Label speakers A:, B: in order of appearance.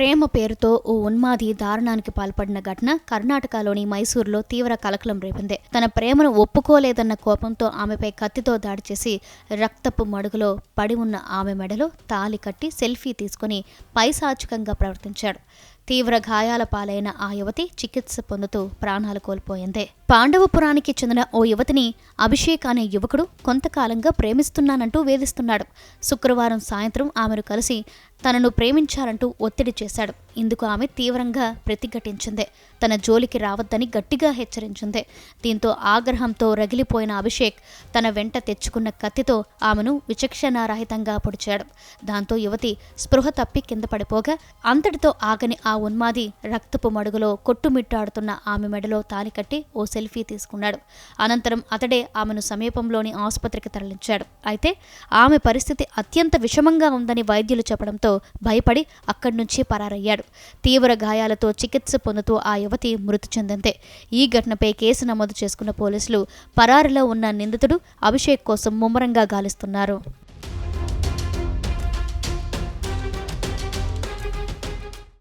A: ప్రేమ పేరుతో ఓ ఉన్మాది దారుణానికి పాల్పడిన ఘటన కర్ణాటకలోని మైసూరులో తీవ్ర కలకలం రేపింది. తన ప్రేమను ఒప్పుకోలేదన్న కోపంతో ఆమెపై కత్తితో దాడి చేసి రక్తపు మడుగులో పడి ఉన్న ఆమె మెడలో తాలి కట్టి సెల్ఫీ తీసుకుని పైశాచికంగా ప్రవర్తించాడు. తీవ్ర గాయాల పాలైన ఆ యువతి చికిత్స పొందుతూ ప్రాణాలు కోల్పోయింది. పాండవపురానికి చెందిన ఓ యువతిని అభిషేక్ అనే యువకుడు కొంతకాలంగా ప్రేమిస్తున్నానంటూ వేధిస్తున్నాడు. శుక్రవారం సాయంత్రం ఆమెను కలిసి తనను ప్రేమించాలంటూ ఒత్తిడి చేశాడు. ఇందుకు ఆమె తీవ్రంగా ప్రతిఘటించింది. తన జోలికి రావద్దని గట్టిగా హెచ్చరించింది. దీంతో ఆగ్రహంతో రగిలిపోయిన అభిషేక్ తన వెంట తెచ్చుకున్న కత్తితో ఆమెను విచక్షణారహితంగా పొడిచాడు. దాంతో యువతి స్పృహ తప్పి కింద పడిపోగా అంతటితో ఆగని ఆ ఉన్మాది రక్తపు మడుగులో కొట్టుమిట్టాడుతున్న ఆమె మెడలో తాలి కట్టి ఓ సెల్ఫీ తీసుకున్నాడు. అనంతరం అతడే ఆమెను సమీపంలోని ఆసుపత్రికి తరలించాడు. అయితే ఆమె పరిస్థితి అత్యంత విషమంగా ఉందని వైద్యులు చెప్పడంతో భయపడి అక్కడి నుంచి పరారయ్యాడు. తీవ్ర గాయాలతో చికిత్స పొందుతూ ఆ యువతి మృతి చెందింది. ఈ ఘటనపై కేసు నమోదు చేసుకున్న పోలీసులు పరారిలో ఉన్న నిందితుడు అభిషేక్ కోసం ముమ్మరంగా గాలిస్తున్నారు.